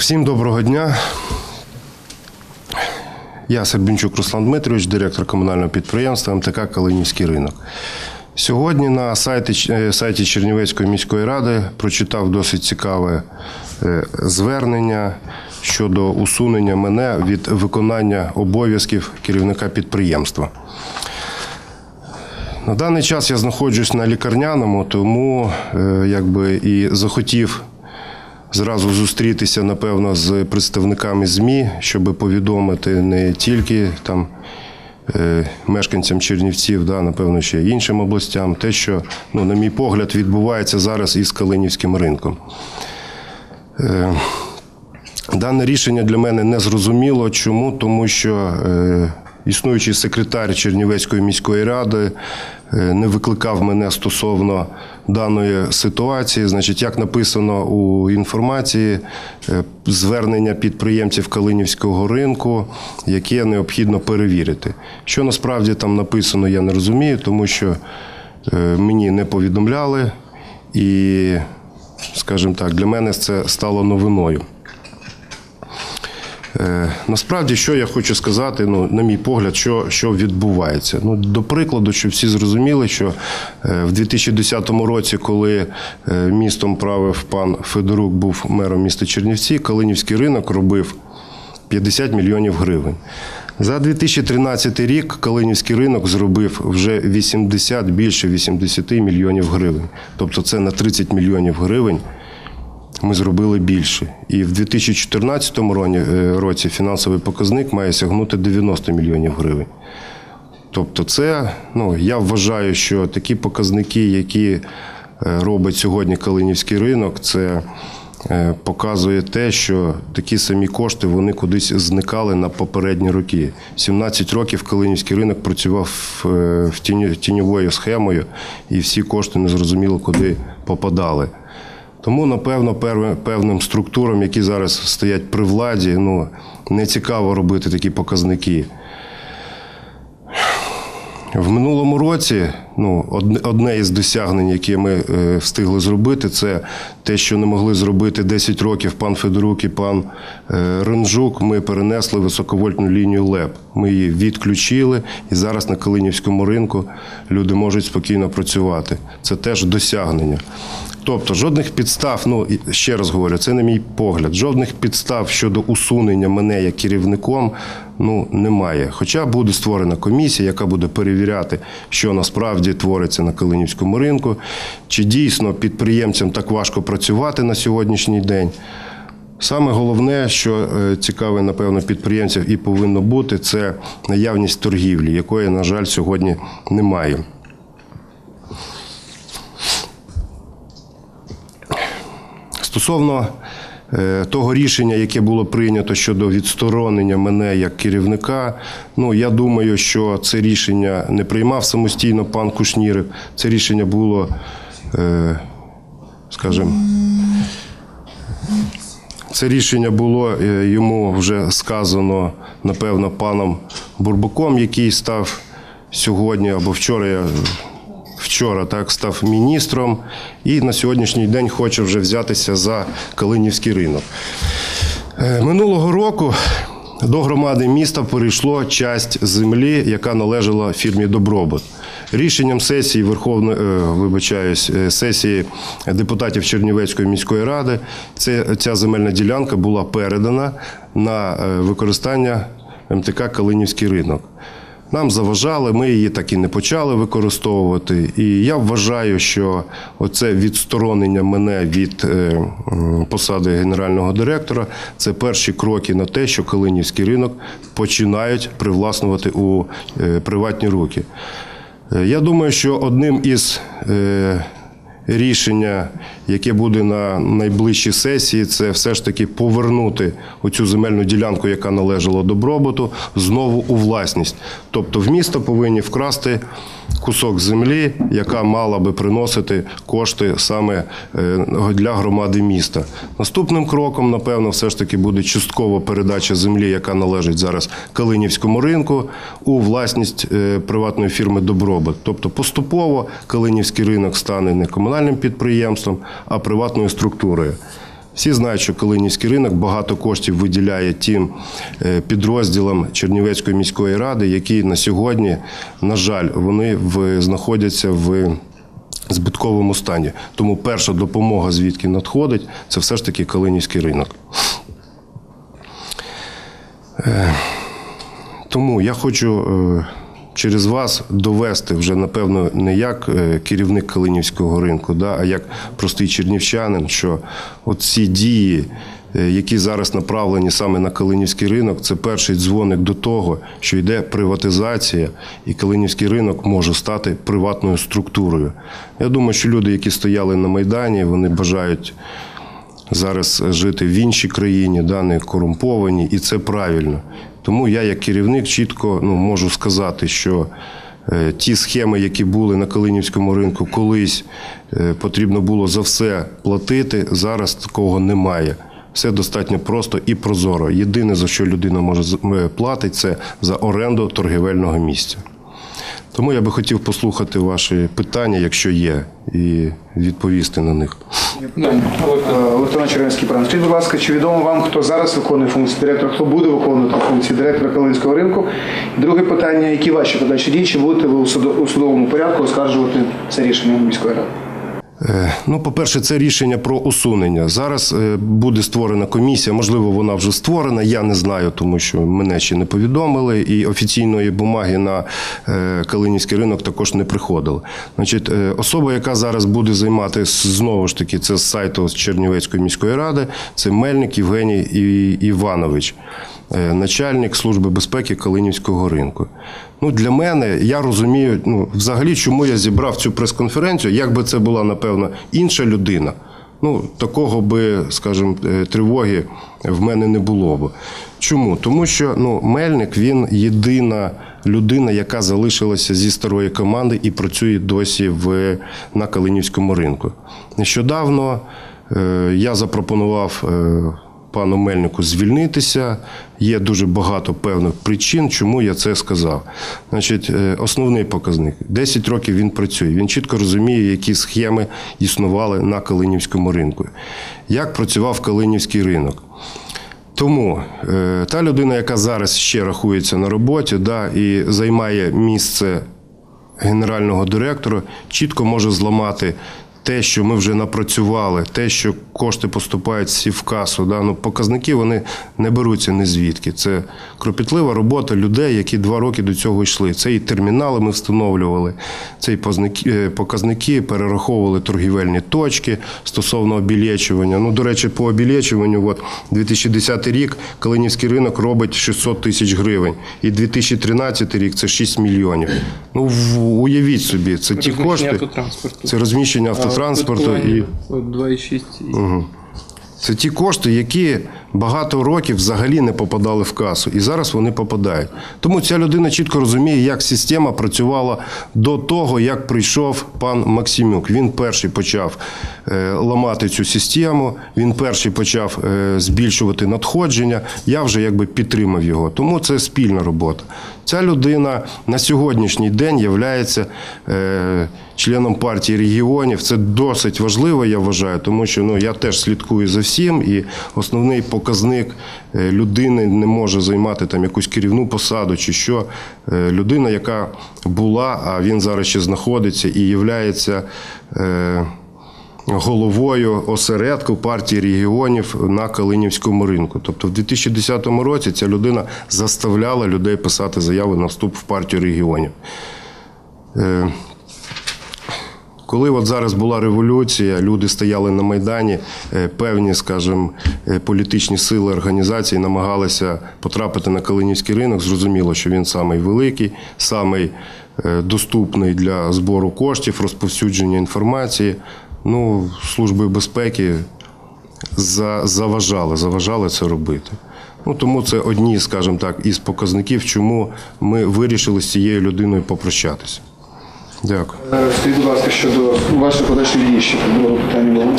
Всім доброго дня. Я Сербінчук Руслан Дмитрович, директор комунального підприємства МТК Калинівський ринок. Сьогодні на сайті, е, сайті Чернівецької міської ради прочитав досить цікаве е, звернення щодо усунення мене від виконання обов'язків керівника підприємства. На даний час я знаходжусь на лікарняному, тому е, якби і захотів зразу зустрітися, напевно, з представниками ЗМІ, щоб повідомити не тільки там е, мешканцям Чернівців, да, напевно, ще іншим областям, те, що, ну, на мій погляд, відбувається зараз із Калинівським ринком. Е, Дане рішення для мене не зрозуміло. Чому? Тому що е, існуючий секретар Чернівецької міської ради не викликав мене стосовно даної ситуації. Значить, як написано у інформації, е, звернення підприємців Калинівського ринку, яке необхідно перевірити. Що насправді там написано, я не розумію, тому що е, мені не повідомляли, і, скажімо так, для мене це стало новиною. Е, Насправді, що я хочу сказати, ну, на мій погляд, що, що відбувається. Ну, до прикладу, щоб всі зрозуміли, що е, в 2010 році, коли е, містом правив пан Федорук, був мером міста Чернівці, Калинівський ринок робив 50 мільйонів гривень. За 2013 рік Калинівський ринок зробив вже 80, більше 80 мільйонів гривень. Тобто це на 30 мільйонів гривень ми зробили більше. І в 2014 е, році фінансовий показник має сягнути 90 мільйонів гривень. Тобто, це, ну, я вважаю, що такі показники, які е, робить сьогодні Калинівський ринок, це е, показує те, що такі самі кошти вони кудись зникали на попередні роки. 17 років Калинівський ринок працював в тіньовою схемою, і всі кошти незрозуміло куди попадали. Тому, напевно, певним структурам, які зараз стоять при владі, ну, не цікаво робити такі показники. В минулому році ну, одне- із досягнень, які ми е, встигли зробити, це те, що не могли зробити 10 років пан Федорук і пан е, Ренжук. Ми перенесли високовольтну лінію ЛЕП. Ми її відключили, і зараз на Калинівському ринку люди можуть спокійно працювати. Це теж досягнення. Тобто жодних підстав, ну ще раз говорю, це не мій погляд. Жодних підстав щодо усунення мене як керівником ну немає. Хоча буде створена комісія, яка буде перевіряти, що насправді твориться на Калинівському ринку, чи дійсно підприємцям так важко працювати на сьогоднішній день. Саме головне, що е, цікаве, напевно, підприємців і повинно бути, це наявність торгівлі, якої, на жаль, сьогодні немає. Стосовно е, того рішення, яке було прийнято щодо відсторонення мене як керівника, ну я думаю, що це рішення не приймав самостійно пан Кушніров. Це рішення було, е, скажімо, це рішення було е, йому вже сказано, напевно, паном Бурбаком, який став сьогодні або вчора. Я вчора так став міністром і на сьогоднішній день хоче вже взятися за Калинівський ринок. Е, Минулого року до громади міста перейшло часть землі, яка належала фірмі Добробут. Рішенням сесії Верховної, е, вибачаюсь, е, сесії депутатів Чернівецької міської ради це, ця земельна ділянка була передана на використання МТК Калинівський ринок. Нам заважали, ми її так і не почали використовувати. І я вважаю, що оце відсторонення мене від е, посади генерального директора це перші кроки на те, що Калинівський ринок починають привласнувати у е, приватні руки. Е, Я думаю, що одним із рішення, яке буде на найближчій сесії, це все ж таки повернути оцю земельну ділянку, яка належала добробуту, знову у власність. Тобто в місто повинні вкрасти кусок землі, яка мала би приносити кошти саме е, для громади міста. Наступним кроком, напевно, все ж таки буде часткова передача землі, яка належить зараз Калинівському ринку, у власність е, приватної фірми Добробут. Тобто поступово Калинівський ринок стане не комунальним підприємством, а приватною структурою. Всі знають, що Калинівський ринок багато коштів виділяє тим е, підрозділам Чернівецької міської ради, які на сьогодні, на жаль, вони в, знаходяться в збитковому стані. Тому перша допомога, звідки надходить, це все ж таки Калинівський ринок. Е, Тому я хочу е, через вас довести вже, напевно, не як е, керівник Калинівського ринку, да, а як простий чернівчанин, що от ці дії, е, які зараз направлені саме на Калинівський ринок, це перший дзвоник до того, що йде приватизація, і Калинівський ринок може стати приватною структурою. Я думаю, що люди, які стояли на Майдані, вони бажають зараз жити в іншій країні, да, не корумповані, і це правильно. Тому я, як керівник, чітко ну, можу сказати, що е, ті схеми, які були на Калинівському ринку, колись е, потрібно було за все платити. Зараз такого немає. Все достатньо просто і прозоро. Єдине, за що людина може е, це за оренду торгівельного місця. Тому я би хотів послухати ваші питання, якщо є, і відповісти на них. Е, Олександр Чернецький пан. Скажіть, будь ласка, чи відомо вам, хто зараз виконує функції директора, хто буде виконувати функції директора Калинського ринку? І друге питання, які ваші подальші дії, чи будете ви у судовому порядку оскаржувати це рішення міської ради? Е, Ну, по-перше, це рішення про усунення. Зараз е, буде створена комісія. Можливо, вона вже створена. Я не знаю, тому що мене ще не повідомили. І офіційної бумаги на е, Калинівський ринок також не приходило. Значить, особа, яка зараз буде займатися знову ж таки, це з сайту Чернівецької міської ради, це Мельник Євгеній Іванович. Начальник служби безпеки Калинівського ринку. Ну, для мене я розумію, ну, взагалі, чому я зібрав цю прес-конференцію, якби це була, напевно, інша людина. Ну, такого би, скажімо, е, тривоги в мене не було б. Чому? Тому що ну, Мельник він єдина людина, яка залишилася зі старої команди і працює досі в, на Калинівському ринку. Нещодавно е, я запропонував. Е, пану Мельнику звільнитися. Є дуже багато певних причин, чому я це сказав. Значить, е, основний показник: 10 років він працює. Він чітко розуміє, які схеми існували на Калинівському ринку. Як працював Калинівський ринок. Тому е, та людина, яка зараз ще рахується на роботі, да, і займає місце генерального директора, чітко може зламати те, що ми вже напрацювали, те, що кошти поступають всі в касу. Да? Ну, показники вони не беруться ні звідки. Це кропітлива робота людей, які два роки до цього йшли. Це і термінали ми встановлювали, це і показники, е, перераховували торгівельні точки стосовно обілечування. Ну, до речі, по обілечуванню, от 2010 рік Калинівський ринок робить 600 тисяч гривень, і 2013 рік це 6 мільйонів. Ну, уявіть собі, це ті кошти. Це розміщення автотранспорту і. От 2,6 і Це ті кошти, які багато років взагалі не попадали в касу, і зараз вони попадають. Тому ця людина чітко розуміє, як система працювала до того, як прийшов пан Максимюк. Він перший почав е, ламати цю систему, він перший почав е, збільшувати надходження. Я вже якби підтримав його. Тому це спільна робота. Ця людина на сьогоднішній день є е, членом партії регіонів. Це досить важливо, я вважаю, тому що ну, я теж слідкую за всім, і основний показник е, людини не може займати там якусь керівну посаду чи що. Е, Людина, яка була, а він зараз ще знаходиться і являється. Е, головою осередку партії регіонів на Калинівському ринку. Тобто в 2010 році ця людина заставляла людей писати заяви на вступ в партію регіонів. Коли от зараз була революція, люди стояли на Майдані, е, певні, скажімо, е, політичні сили організації намагалися потрапити на Калинівський ринок. Зрозуміло, що він самий великий, самий е, доступний для збору коштів, розповсюдження інформації. Ну, служби безпеки заважали, заважали це робити. Ну, тому це одні, скажімо так, із показників, чому ми вирішили з цією людиною попрощатися. Дякую. Е, Скажіть, будь ласка, щодо ваших подальших дій ще було питання було.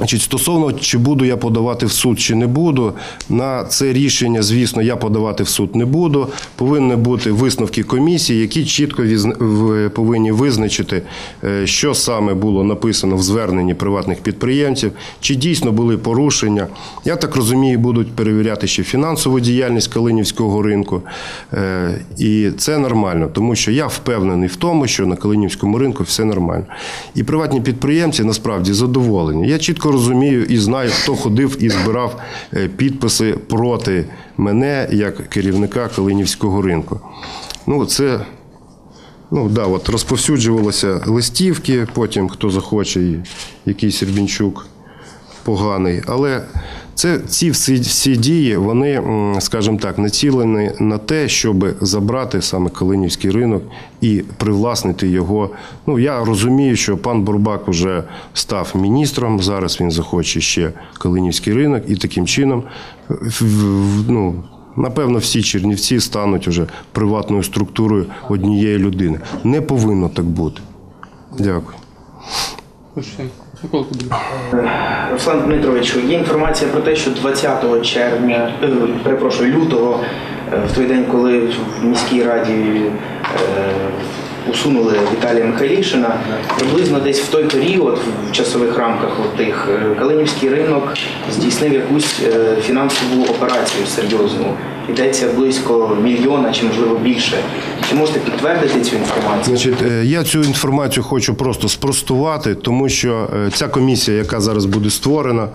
Е, Значить, стосовно чи буду я подавати в суд, чи не буду, на це рішення, звісно, я подавати в суд не буду. Повинні бути висновки комісії, які чітко повинні визначити, е, що саме було написано в зверненні приватних підприємців, чи дійсно були порушення. Я так розумію, будуть перевіряти ще фінансову діяльність Калинівського ринку. Е, І це нормально, тому що я впевнений в тому, що на Калинівському ринку все нормально. І приватні підприємці насправді задоволені. Я чітко розумію і знаю, хто ходив і збирав е, підписи проти мене як керівника Калинівського ринку. Ну, це Ну да, от розповсюджувалися листівки, потім хто захоче, якийсь Сербінчук поганий. Але це ці всі, всі дії, вони, скажімо так, націлені на те, щоб забрати саме Калинівський ринок і привласнити його. Ну я розумію, що пан Бурбак вже став міністром. Зараз він захоче ще Калинівський ринок, і таким чином, ну. Напевно, всі Чернівці стануть уже приватною структурою однієї людини. Не повинно так бути. Дякую. Руслан Дмитровичу, є інформація про те, що 20 червня, е, перепрошую, лютого, е, в той день, коли в міській раді е, усунули Віталія Михайлішина, приблизно десь в той період, в часових рамках тих, Калинівський ринок здійснив якусь фінансову операцію серйозну. Йдеться близько мільйона чи можливо більше. Чи можете підтвердити цю інформацію? Значить, е, я цю інформацію хочу просто спростувати, тому що е, ця комісія, яка зараз буде створена,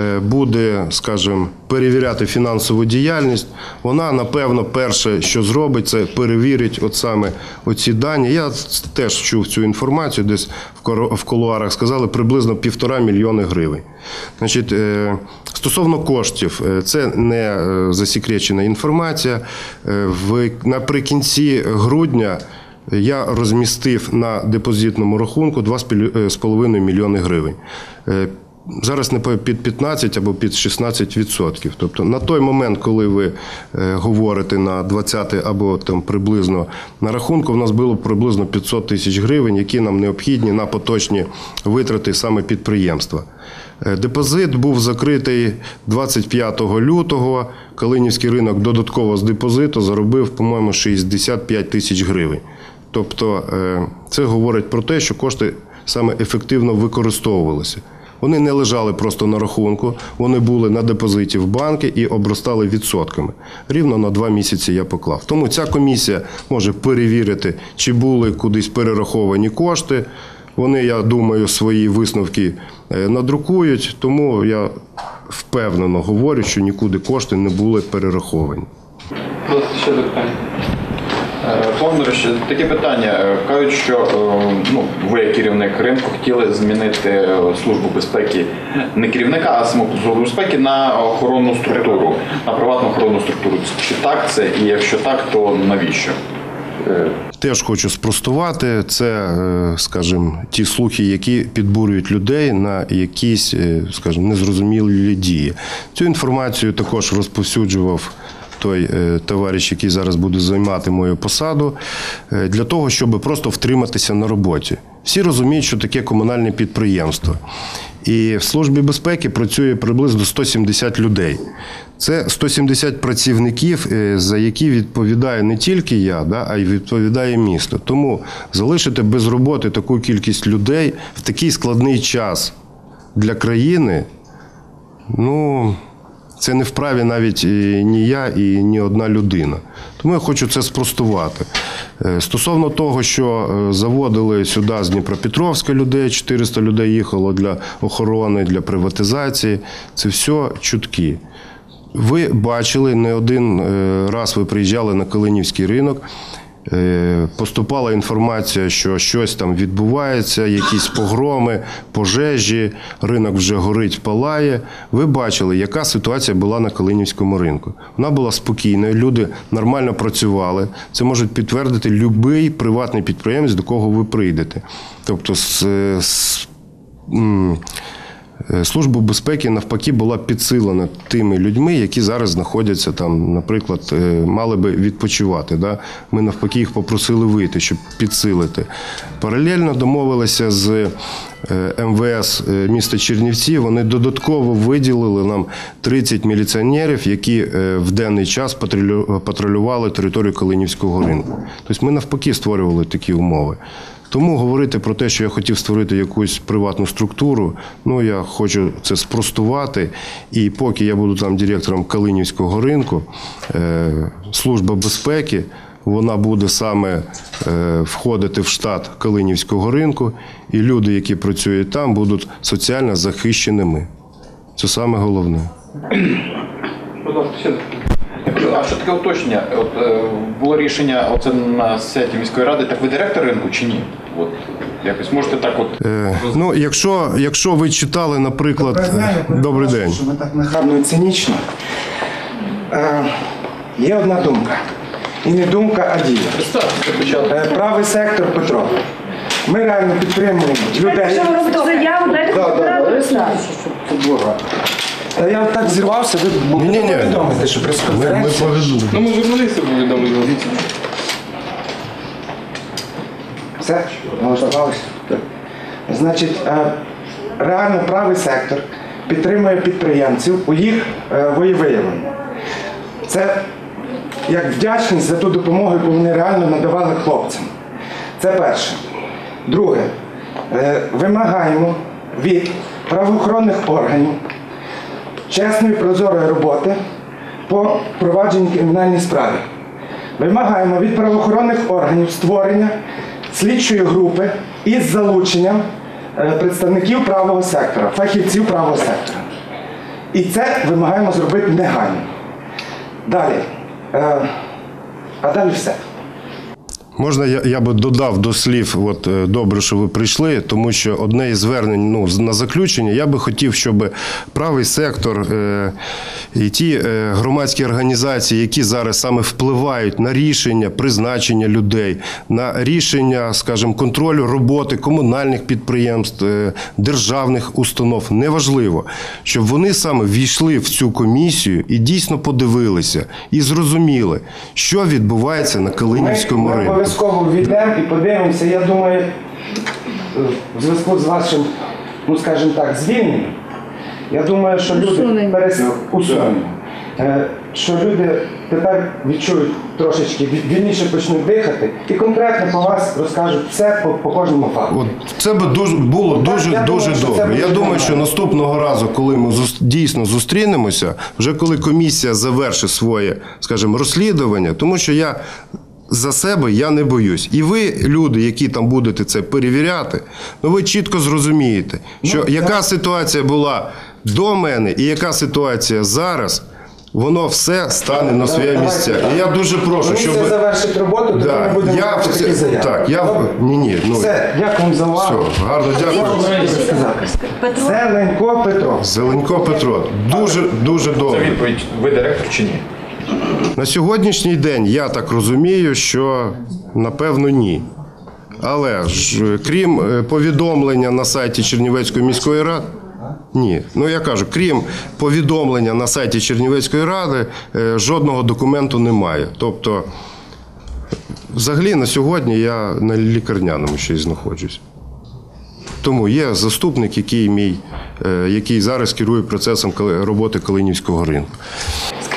е, буде, скажімо, перевіряти фінансову діяльність. Вона, напевно, перше, що зробить, це перевірить от саме оці дані. Я теж чув цю інформацію, десь в кулуарах сказали приблизно півтора мільйони гривень. Значить, стосовно коштів, е, це не е, засекречена інформація. Е, наприкінці грудня я розмістив на депозитному рахунку 2,5 мільйони гривень. Зараз не під 15 або під 16 відсотків. Тобто на той момент, коли ви говорите на 20 або там приблизно на рахунку, в нас було приблизно 500 тисяч гривень, які нам необхідні на поточні витрати саме підприємства. Е, Депозит був закритий 25 лютого. Калинівський ринок додатково з депозиту заробив, по-моєму, 65 тисяч гривень. Тобто е, це говорить про те, що кошти саме ефективно використовувалися. Вони не лежали просто на рахунку, вони були на депозиті в банки і обростали відсотками. Рівно на два місяці я поклав. Тому ця комісія може перевірити, чи були кудись перераховані кошти. Вони, я думаю, свої висновки е, надрукують, тому я впевнено говорю, що нікуди кошти не були перераховані. Ще запитання. Володимир, ще таке питання. Е, Кажуть, що е, ну, ви, як керівник ринку, хотіли змінити е, службу безпеки не керівника, а саму службу безпеки на охоронну структуру, на приватну охоронну структуру. Чи так це? І якщо так, то навіщо? Е, Теж хочу спростувати. Це, е, скажімо, ті слухи, які підбурюють людей на якісь, е, скажімо, незрозумілі дії. Цю інформацію також розповсюджував. Той товариш, який зараз буде займати мою посаду, для того, щоб просто втриматися на роботі. Всі розуміють, що таке комунальне підприємство. І в службі безпеки працює приблизно 170 людей. Це 170 працівників, е, за які відповідає не тільки я, да, а й відповідає місто. Тому залишити без роботи таку кількість людей в такий складний час для країни, ну. Це не вправі навіть ні я, і ні одна людина. Тому я хочу це спростувати. Е, Стосовно того, що е, заводили сюди з Дніпропетровська людей, 400 людей їхало для охорони, для приватизації. Це все чутки. Ви бачили не один е, раз ви приїжджали на Калинівський ринок. Е, Поступала інформація, що щось там відбувається, якісь погроми, пожежі, ринок вже горить, палає. Ви бачили, яка ситуація була на Калинівському ринку. Вона була спокійною, люди нормально працювали. Це можуть підтвердити будь-який приватний підприємець, до кого ви прийдете. Тобто, з, з Служба безпеки навпаки була підсилена тими людьми, які зараз знаходяться там, наприклад, е, мали би відпочивати. Да? Ми навпаки їх попросили вийти, щоб підсилити. Паралельно домовилися з е, МВС е, міста Чернівці, вони додатково виділили нам 30 міліціонерів, які е, в денний час патрулювали територію Калинівського ринку. Тобто ми навпаки створювали такі умови. Тому говорити про те, що я хотів створити якусь приватну структуру, ну я хочу це спростувати. І поки я буду там директором Калинівського ринку, е, служба безпеки. Вона буде саме е, входити в штат Калинівського ринку, і люди, які працюють там, будуть соціально захищеними. Це саме головне. Ще що таке уточнення? От е, було рішення оце на сайті міської ради, так ви директор ринку чи ні? От якось можете так от. Е, ну, якщо, якщо ви читали, наприклад, добрий день. Щоб так нахабно і цинічно. Е, є одна думка. І не думка, а дія. Е, правий сектор Петро. Ми реально підтримуємо людей. Що ви робите заяву, дайте Стати. Та я так зірвався, ви Ні-ні-ні. повідомите, що Ми, ми прес-конференція. Ну, ми журналісти повідомили. Все, налаштувалися. Значить, е, реально правий сектор підтримує підприємців у їх е. Це як вдячність за ту допомогу, яку вони реально надавали хлопцям. Це перше. Друге, е, вимагаємо від правоохоронних органів чесної прозорої роботи по провадженню кримінальної справи. Вимагаємо від правоохоронних органів створення слідчої групи із залученням е, представників правого сектора, фахівців правого сектора. І це вимагаємо зробити негайно. Далі. Е, А далі все. Можна я, я би додав до слів, от е, добре, що ви прийшли, тому що одне із звернень ну, на заключення, я би хотів, щоб правий сектор е, і ті е, громадські організації, які зараз саме впливають на рішення призначення людей, на рішення, скажімо, контролю роботи комунальних підприємств, е, державних установ, неважливо, щоб вони саме війшли в цю комісію і дійсно подивилися і зрозуміли, що відбувається на Калинівському ринку. Обов'язково війдемо і подивимося. Я думаю, в зв'язку з вашим, ну скажімо так, звільненням, я думаю, що люди перес... Е, Що люди тепер відчують трошечки вільніше почнуть дихати і конкретно по вас розкажуть все по, по кожному факту. От це би дуже було Так, дуже я дуже думаю, добре. Я думаю, що наступного разу, коли ми дійсно зустрінемося, вже коли комісія завершить своє, скажімо, розслідування, тому що я. За себе я не боюсь. І ви, люди, які там будете це перевіряти, ну ви чітко зрозумієте, що яка ситуація була до мене і яка ситуація зараз, воно все стане на своє місце. І я дуже прошу, Комісія щоб завершить роботу, тоді Да, ми будемо я робити в це- такі заяви. так, я в- Добре? ні, ні, ну Все, дякую за увагу. все, гарно дякую. Петро, Зеленко Петро. Зеленко Петро, дуже дуже Це добре. відповідь, ви директор чи ні? На сьогоднішній день я так розумію, що напевно ні. Але ж е, крім е, повідомлення на сайті Чернівецької міської ради. Ні, ну я кажу, крім повідомлення на сайті Чернівецької ради, е, жодного документу немає. Тобто, взагалі на сьогодні я на лікарняному ще й знаходжусь. Тому є заступник, який мій, який зараз керує процесом роботи Калинівського ринку.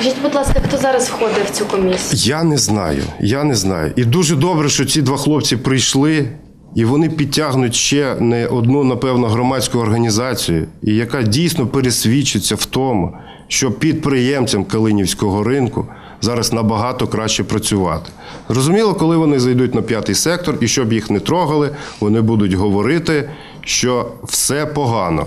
Скажіть, будь ласка, хто зараз входить в цю комісію? Я не знаю. Я не знаю. І дуже добре, що ці два хлопці прийшли, і вони підтягнуть ще не одну, напевно, громадську організацію, яка дійсно пересвідчиться в тому, що підприємцям Калинівського ринку зараз набагато краще працювати. Зрозуміло, коли вони зайдуть на п'ятий сектор, і щоб їх не трогали, вони будуть говорити, що все погано.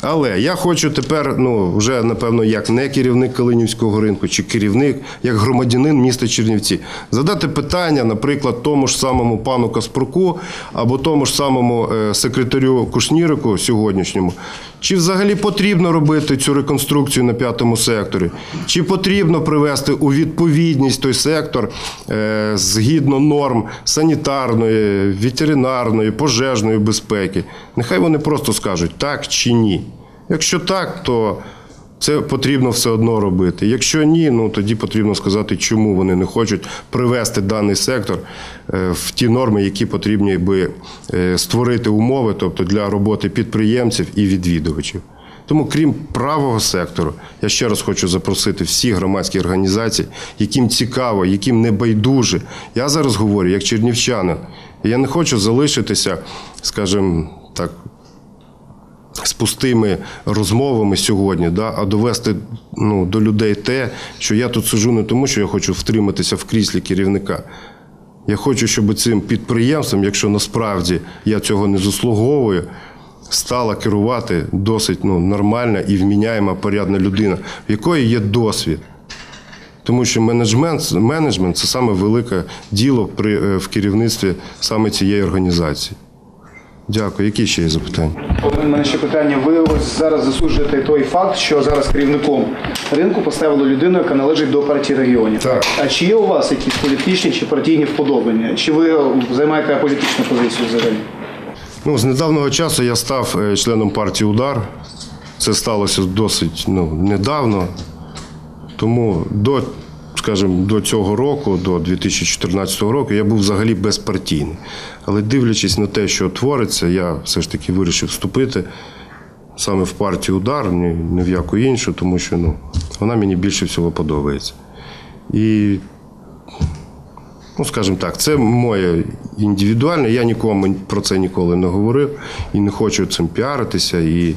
Але я хочу тепер, ну вже напевно, як не керівник Калинівського ринку, чи керівник, як громадянин міста Чернівці, задати питання, наприклад, тому ж самому пану Каспруку або тому ж самому е, секретарю Кушнірику сьогоднішньому, чи взагалі потрібно робити цю реконструкцію на п'ятому секторі, чи потрібно привести у відповідність той сектор е, згідно норм санітарної, ветеринарної, пожежної безпеки. Нехай вони просто скажуть так чи ні. Якщо так, то Це потрібно все одно робити. Якщо ні, ну тоді потрібно сказати, чому вони не хочуть привести даний сектор е, в ті норми, які потрібні би е, створити умови, тобто для роботи підприємців і відвідувачів. Тому, крім правого сектору, я ще раз хочу запросити всі громадські організації, яким цікаво, яким не байдуже. Я зараз говорю як чернівчанин. Я не хочу залишитися, скажімо так, з пустими розмовами сьогодні, да, а довести ну, до людей те, що я тут сижу не тому, що я хочу втриматися в кріслі керівника. Я хочу, щоб цим підприємством, якщо насправді я цього не заслуговую, стала керувати досить ну, нормальна і вміняєма порядна людина, в якої є досвід. Тому що менеджмент, менеджмент це саме велике діло при, е, в керівництві саме цієї організації. Дякую. Які ще є запитання? У мене ще питання. Ви ось зараз засуджуєте той факт, що зараз керівником ринку поставили людину, яка належить до партії регіонів. Так. А чи є у вас якісь політичні чи партійні вподобання? Чи ви займаєте політичну позицію взагалі? Ну, з недавнього часу я став е, членом партії Удар. Це сталося досить ну, недавно. Тому до, скажімо, до цього року, до 2014 року, я був взагалі безпартійний. Але дивлячись на те, що твориться, я все ж таки вирішив вступити саме в партію Удар, ні, ні в яку іншу, тому що ну, вона мені більше всього подобається. І Ну, скажімо так, це моє індивідуальне. Я нікому про це ніколи не говорив і не хочу цим піаритися. І.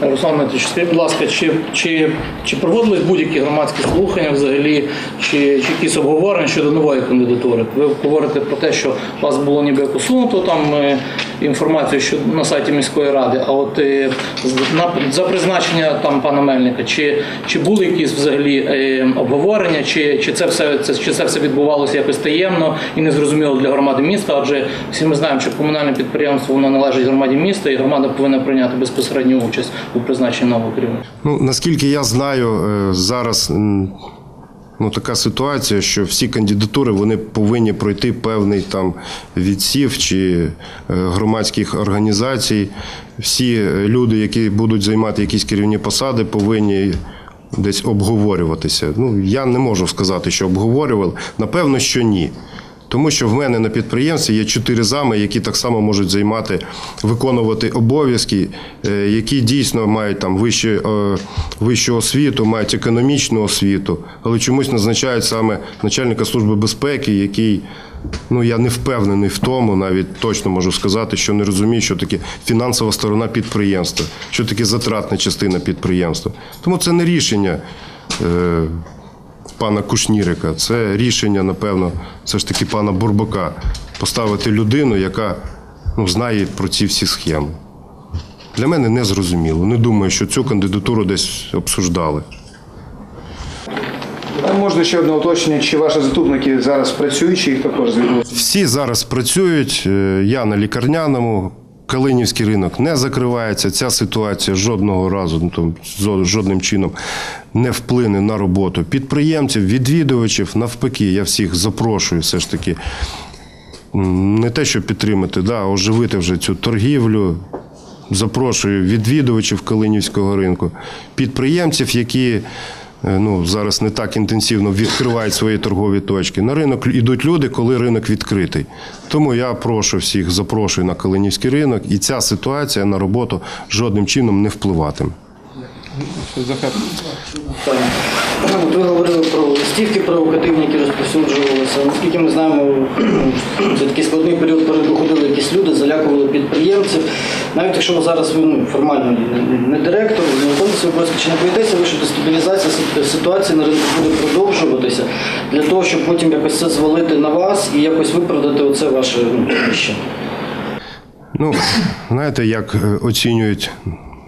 Руслан Дмитрович, скажіть, будь ласка, чи, чи, чи проводились будь-які громадські слухання взагалі, чи, чи якісь обговорення щодо нової кандидатури? Ви говорите про те, що вас було ніби посунуто там е, інформацію що на сайті міської ради, а от е, за призначення там пана Мельника, чи, чи були якісь взагалі е, обговорення, чи, чи, це все, це, чи це все відбувалося якось таємно і незрозуміло для громади міста? Адже всі ми знаємо, що комунальне підприємство воно належить громаді міста, і громада повинна прийняти безпосередню участь у призначенні нового керівника. ну, наскільки я знаю, е, зараз ну, така ситуація, що всі кандидатури вони повинні пройти певний там відсів чи е, громадських організацій. Всі люди, які будуть займати якісь керівні посади, повинні. Десь обговорюватися. Ну, я не можу сказати, що обговорювали. Напевно, що ні. Тому що в мене на підприємстві є чотири зами, які так само можуть займати, виконувати обов'язки, е, які дійсно мають там вищу, е, вищу освіту, мають економічну освіту, але чомусь назначають саме начальника служби безпеки, який. Ну, я не впевнений в тому, навіть точно можу сказати, що не розумію, що таке фінансова сторона підприємства, що таке затратна частина підприємства. Тому це не рішення е, пана Кушнірика. Це рішення, напевно, все ж таки пана Бурбака поставити людину, яка ну, знає про ці всі схеми. Для мене не зрозуміло. Не думаю, що цю кандидатуру десь обсуждали. А можна ще одне уточнення, чи ваші заступники зараз працюють, чи їх також звільнили? Всі зараз працюють. е, Я на лікарняному. Калинівський ринок не закривається. Ця ситуація жодного разу, ну, там, жодним чином не вплине на роботу підприємців, відвідувачів. Навпаки, я всіх запрошую все ж таки не те, щоб підтримати, да, оживити вже цю торгівлю. Запрошую відвідувачів Калинівського ринку, підприємців, які е, ну, зараз не так інтенсивно відкривають свої торгові точки. На ринок йдуть люди, коли ринок відкритий. Тому я прошу всіх, запрошую на Калинівський ринок, і ця ситуація на роботу жодним чином не впливатиме. Захар. От ви говорили про листівки провокативні, які розповсюджувалися. Наскільки ми знаємо, це такий складний період, коли виходили якісь люди, залякували підприємців. Навіть якщо ви зараз ви ну, формально не директор, не виконуєте свої обов'язки, чи не боїтеся ви, що дестабілізація ситуації на ринку буде продовжуватися для того, щоб потім якось це звалити на вас і якось виправдати оце ваше ну, ще? Ну, знаєте, як е, оцінюють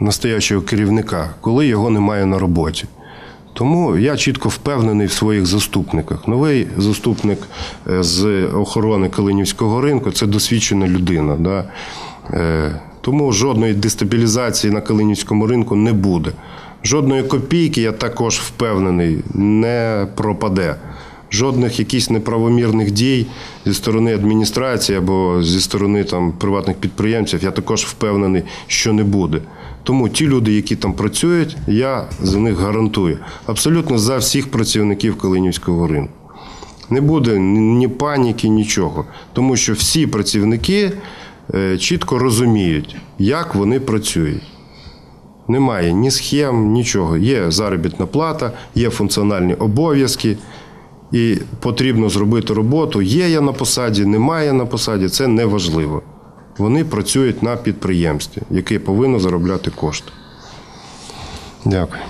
настоящого керівника, коли його немає на роботі. Тому я чітко впевнений в своїх заступниках. Новий заступник е, з охорони Калинівського ринку це досвідчена людина. Да? Е, Тому жодної дестабілізації на Калинівському ринку не буде. Жодної копійки, я також впевнений, не пропаде. Жодних якихось неправомірних дій зі сторони адміністрації або зі сторони там, приватних підприємців, я також впевнений, що не буде. Тому ті люди, які там працюють, я за них гарантую. Абсолютно за всіх працівників Калинівського ринку. Не буде ні паніки, нічого. Тому що всі працівники е, чітко розуміють, як вони працюють. Немає ні схем, нічого. Є заробітна плата, є функціональні обов'язки, і потрібно зробити роботу. Є я на посаді, немає на посаді, це не важливо. Вони працюють на підприємстві, яке повинно заробляти кошти. Дякую.